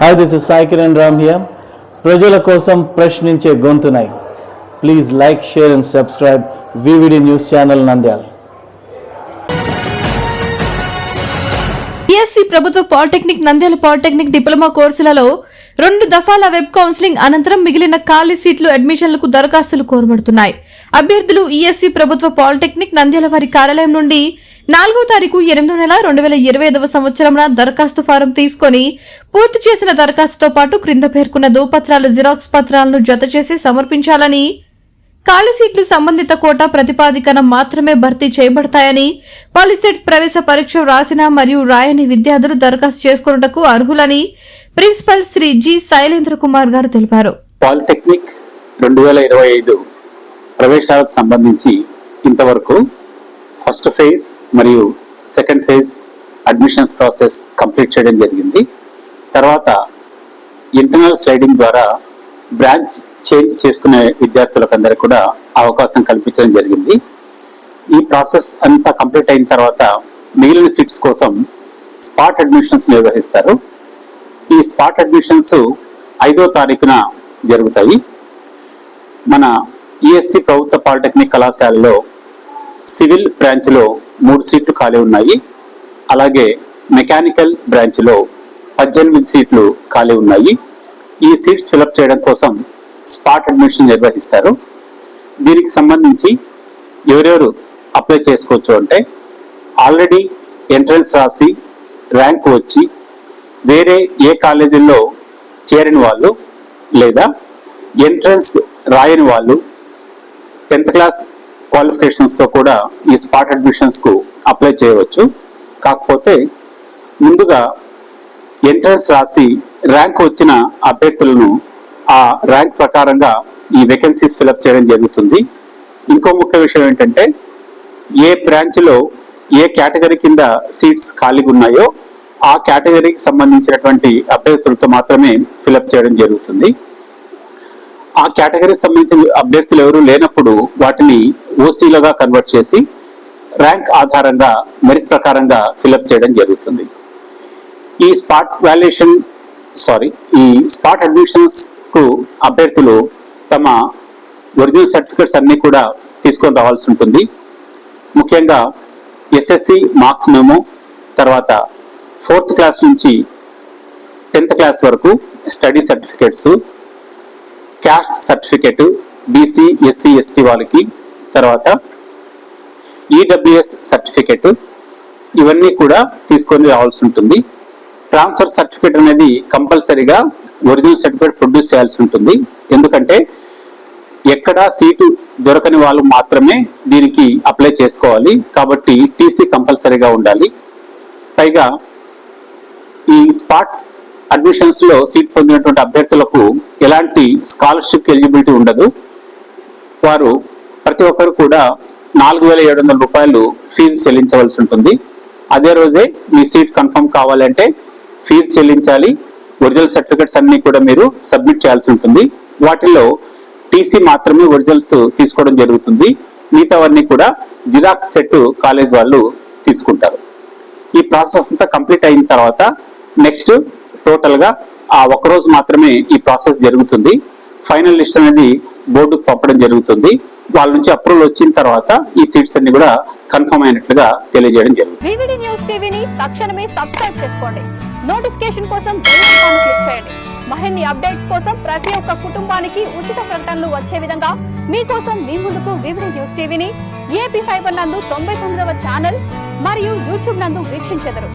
Hi this is Sai Kiran Ram here ప్రజల కోసం ప్రశ్నించే గొంతునై. Please like share and subscribe VVD news channel Nandyal BSc ప్రభుత్వ polytechnic Nandyal polytechnic diploma కోర్సులలో రెండు దఫాల web counselling అనంతరం మిగిలిన ఖాళీ సీట్లు అడ్మిషన్లకు దరఖాస్తులు కోరబడుతున్నాయి. అభ్యర్థులు ఈఎస్సీ ప్రభుత్వ పాలిటెక్నిక్ నంద్యాల వారి కార్యాలయం నుండి నాలుగో తారీఖు ఎనిమిదో నెల రెండు వేల ఇరవై ఐదవ సంవత్సరంన దరఖాస్తు ఫారం తీసుకొని పూర్తి చేసిన దరఖాస్తుతో పాటు క్రింద పేర్కొన్న దోపత్రాల జిరాక్స్ పత్రాలను జత చేసి సమర్పించాలని ఖాళీ సీట్లు సంబంధిత కోటా ప్రతిపాదికన మాత్రమే భర్తీ చేయబడతాయని పాలిసెట్ ప్రవేశ పరీక్ష రాసిన మరియు రాయని విద్యార్థులు దరఖాస్తు చేసుకున్నటకు అర్హులని ప్రిన్సిపల్ శ్రీ జి శైలేంద్ర కుమార్ గారు తెలిపారు. పాలిటెక్నిక్ రెండు వేల ఇరవై ఐదు ప్రవేశాలకు సంబంధించి ఇంతవరకు ఫస్ట్ ఫేజ్ మరియు second phase admissions process complete చేయడం జరిగింది. తర్వాత ఇంటర్నల్ స్లైడింగ్ ద్వారా బ్రాంచ్ చేంజ్ చేసుకునే విద్యార్థులకందరికీ కూడా అవకాశం కల్పించడం జరిగింది. ఈ ప్రాసెస్ అంతా కంప్లీట్ అయిన తర్వాత మిగిలిన సీట్స్ కోసం స్పాట్ అడ్మిషన్స్ నిర్వహిస్తారు. ఈ స్పాట్ అడ్మిషన్స్ ఐదో తారీఖున జరుగుతాయి. మన ఈఎస్సి ప్రభుత్వ పాలిటెక్నిక్ కళాశాలలో సివిల్ బ్రాంచ్లో మూడు సీట్లు ఖాళీ ఉన్నాయి. అలాగే మెకానికల్ బ్రాంచ్లో పద్దెనిమిది సీట్లు ఖాళీ ఉన్నాయి. ఈ సీట్స్ ఫిలప్ చేయడం కోసం స్పాట్ అడ్మిషన్ నిర్వహిస్తారు. దీనికి సంబంధించి ఎవరెవరు అప్లై చేసుకోవచ్చు అంటే ఆల్రెడీ ఎంట్రన్స్ రాసి ర్యాంక్ వచ్చి వేరే ఏ కాలేజీల్లో చేరిన వాళ్ళు లేదా ఎంట్రన్స్ రాయని వాళ్ళు టెన్త్ క్లాస్ క్వాలిఫికేషన్స్తో కూడా ఈ స్పాట్ అడ్మిషన్స్కు అప్లై చేయవచ్చు. కాకపోతే ముందుగా ఎంట్రన్స్ రాసి ర్యాంక్ వచ్చిన అభ్యర్థులను ఆ ర్యాంక్ ప్రకారంగా ఈ వేకెన్సీస్ ఫిలప్ చేయడం జరుగుతుంది. ఇంకో ముఖ్య విషయం ఏంటంటే ఏ బ్రాంచ్లో ఏ కేటగిరీ కింద సీట్స్ ఖాళీగా ఉన్నాయో ఆ కేటగిరీకి సంబంధించినటువంటి అభ్యర్థులతో మాత్రమే ఫిలప్ చేయడం జరుగుతుంది. ఆ కేటగిరీకి సంబంధించిన అభ్యర్థులు ఎవరు లేనప్పుడు వాటిని ఓసీలుగా కన్వర్ట్ చేసి ర్యాంక్ ఆధారంగా మెరిట్ ప్రకారంగా ఫిలప్ చేయడం జరుగుతుంది. ఈ స్పాట్ వాల్యుయేషన్ సారీ ఈ స్పాట్ అడ్మిషన్స్కు అభ్యర్థులు తమ ఒరిజినల్ సర్టిఫికెట్స్ అన్నీ కూడా తీసుకొని రావాల్సి ఉంటుంది. ముఖ్యంగా ఎస్ఎస్సి మార్క్స్ మేము తర్వాత ఫోర్త్ క్లాస్ నుంచి టెన్త్ క్లాస్ వరకు study certificates caste certificate BC SC ST వాళ్ళకి తర్వాత ఈడబ్ల్యూఎస్ సర్టిఫికెట్ ఇవన్నీ కూడా తీసుకొని రావాల్సి ఉంటుంది. ట్రాన్స్ఫర్ సర్టిఫికేట్ అనేది కంపల్సరీగా ఒరిజినల్ సర్టిఫికేట్ ప్రొడ్యూస్ చేయాల్సి ఉంటుంది. ఎందుకంటే ఎక్కడా సీటు దొరకని వాళ్ళు మాత్రమే దీనికి అప్లై చేసుకోవాలి. కాబట్టి టీసీ కంపల్సరీగా ఉండాలి. పైగా ఈ స్పాట్ అడ్మిషన్స్లో సీట్ పొందినటువంటి అభ్యర్థులకు ఎలాంటి స్కాలర్షిప్ ఎలిజిబిలిటీ ఉండదు. వారు ప్రతి ఒక్కరు కూడా నాలుగు వేల ఏడు వందల రూపాయలు ఫీజు చెల్లించవలసి ఉంటుంది. అదే రోజే మీ సీట్ కన్ఫర్మ్ కావాలంటే ఫీజు చెల్లించాలి. ఒరిజినల్ సర్టిఫికెట్స్ అన్ని కూడా మీరు సబ్మిట్ చేయాల్సి ఉంటుంది. వాటిలో టీసీ మాత్రమే ఒరిజినల్స్ తీసుకోవడం జరుగుతుంది. మిగతావన్నీ కూడా జిరాక్స్ సెట్ కాలేజ్ వాళ్ళు తీసుకుంటారు. ఈ ప్రాసెస్ అంతా కంప్లీట్ అయిన తర్వాత నెక్స్ట్ టోటల్గా ఆ ఒక్క రోజు మాత్రమే ఈ ప్రాసెస్ జరుగుతుంది. ఫైనల్ లిస్ట్ అనేది బోర్డుకు పంపడం జరుగుతుంది. వాళ్ళ నుంచి అప్రూవల్ వచ్చిన తర్వాత ఈ సీట్స్ అన్ని కూడా కన్ఫర్మ్ అయినట్లుగా తెలియజేయడం జరిగింది. న్యూస్ టీవీని తక్షణమే సబ్స్క్రైబ్ చేసుకోండి. నోటిఫికేషన్ కోసం క్లిక్ చేయండి. మరిన్ని అప్డేట్స్ కోసం ప్రతి ఒక్క కుటుంబానికి ఉచిత ప్రకటనలు వచ్చే విధంగా మీకోసం మీ ముందుకు వివిడి న్యూస్ టీవీని ఏపీ ఫైబర్ నందు తొంభై తొమ్మిదవ ఛానల్ మరియు యూట్యూబ్ నందు వీక్షించెదరు.